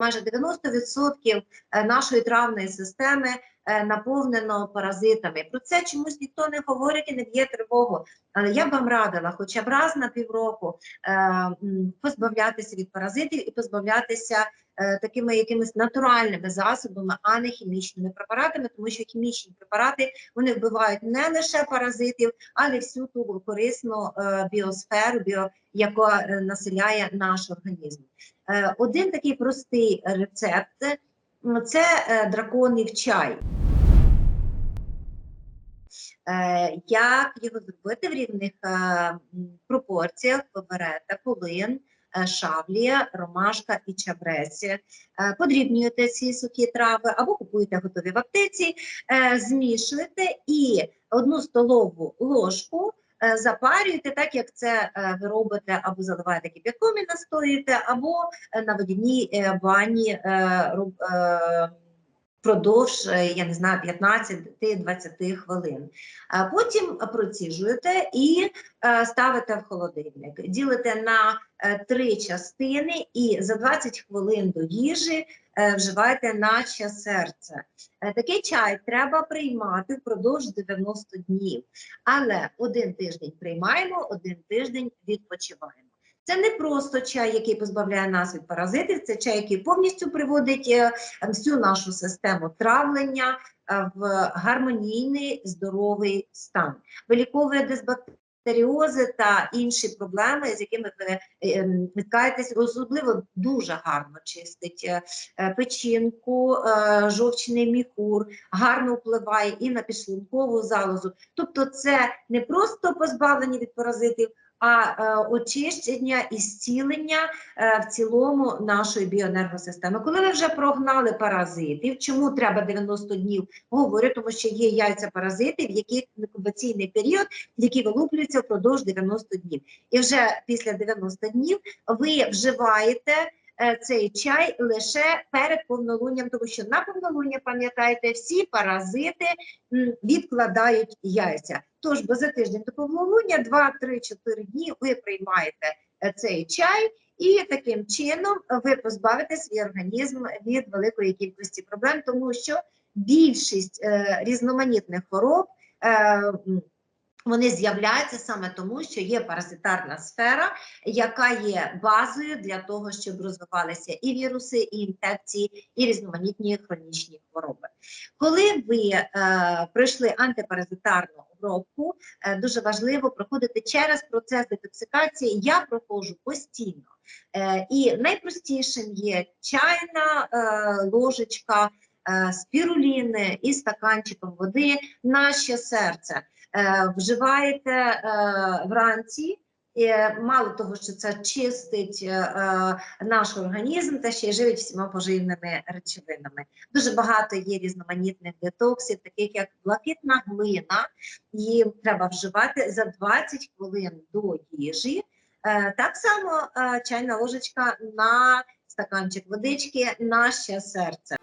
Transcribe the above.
майже 90% е, нашої травної системи е, наповнено паразитами. Про це чомусь ніхто не говорить і не б'є тривогу. Але я б вам радила хоча б раз на півроку е, позбавлятися від паразитів і позбавлятися такими якимись натуральними засобами, а не хімічними препаратами, тому що хімічні препарати вони вбивають не лише паразитів, але всю ту корисну е, біосферу, біо, яка е, населяє наш організм. Е, Один такий простий рецепт це е, драконів чай. Е, Як його зробити в рівних е, пропорціях? Ви берете полин, е, шавлія, ромашка і чабрець. Е, Подрібнюєте ці сухі трави або купуєте готові в аптеці, е, змішуєте і одну столову ложку запарюєте, так як це ви робите, або заливаєте кип'ятком і настоюєте, або на водяній бані впродовж, е, я не знаю, 15-20 хвилин. Потім проціжуєте і е, ставите в холодильник. Ділите на е, три частини і за 20 хвилин до їжі е, вживаєте наче серце. Такий чай треба приймати впродовж 90 днів. Але один тиждень приймаємо, один тиждень відпочиваємо. Це не просто чай, який позбавляє нас від паразитів, це чай, який повністю приводить е, всю нашу систему травлення е, в гармонійний здоровий стан. Виліковує дисбактеріози та інші проблеми, з якими ви е, ем, особливо дуже гарно чистить печінку, жовчний міхур, гарно впливає і на підшлункову залозу. Тобто, це не просто позбавлення від паразитів. А е, очищення і зцілення е, в цілому нашої біоенергосистеми. Коли ви вже прогнали паразитів, чому треба 90 днів? Говорю, тому що є яйця паразитів, які інкубаційний період, які вилуплюються впродовж 90 днів. І вже після 90 днів ви вживаєте цей чай лише перед повнолунням, тому що на повнолуння, пам'ятаєте, всі паразити відкладають яйця. Тож, бо за тиждень до повнолуння, 2-3-4 дні ви приймаєте е, цей чай, і таким чином ви позбавите свій організм від великої кількості проблем, тому що більшість е, різноманітних хвороб. Е, вони з'являються саме тому, що є паразитарна сфера, яка є базою для того, щоб розвивалися і віруси, і інфекції, і різноманітні хронічні хвороби. Коли ви е, пройшли антипаразитарну обробку, е, дуже важливо проходити через процес детоксикації. Я проходжу постійно. Е, і найпростішим є чайна е, ложечка е, спіруліни і стаканчиком води на ще серце. Е, вживаєте е, вранці. І мало того, що це чистить е, е, наш організм, та ще й живить всіма поживними речовинами. Дуже багато є різноманітних детоксів, таких як блакитна глина. Її треба вживати за 20 хвилин до їжі. Е, так само е, чайна ложечка на стаканчик водички на ще серце.